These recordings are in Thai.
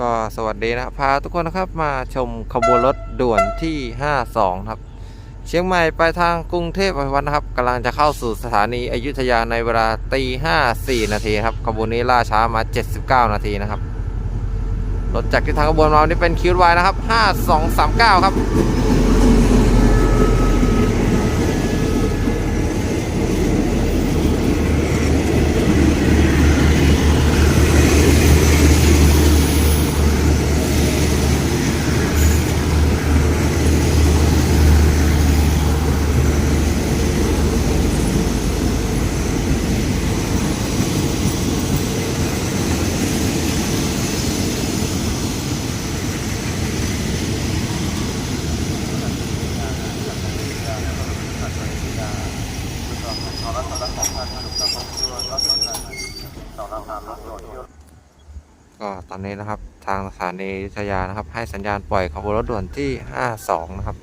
ก็สวัสดีนะพาทุกคนนะครับมาชมขบวนรถด่วนที่ 52 ครับ เชียงใหม่ไปทางกรุงเทพอภิวัฒน์นะครับกำลังจะเข้าสู่สถานีอยุธยาในเวลาตี5 4 นาทีครับขบวนนี้ล่าช้ามา 79 นาทีนะครับรถจากที่ทางขบวนเรานี่เป็นคิวไวนะครับ 5239 ครับ ก็ตอนนี้นะครับทางสถานีอยุธยานะครับ ให้สัญญาณปล่อยขบวนรถด่วนที่ 52 นะครับ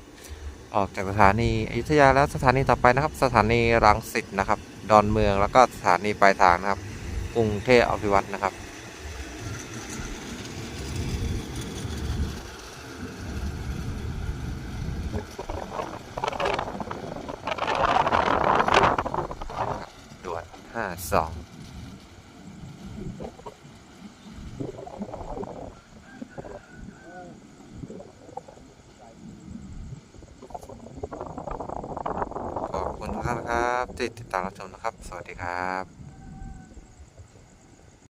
ออกจากสถานีอยุธยาแล้วสถานีต่อไปนะครับ สถานีรังสิตนะครับ ดอนเมืองแล้วก็สถานีปลายทางนะครับกรุงเทพอภิวัตน์นะครับด่วน52 ขอบคุณทุกท่าน นะครับ ที่ติดตามรับชมนะครับ สวัสดีครับ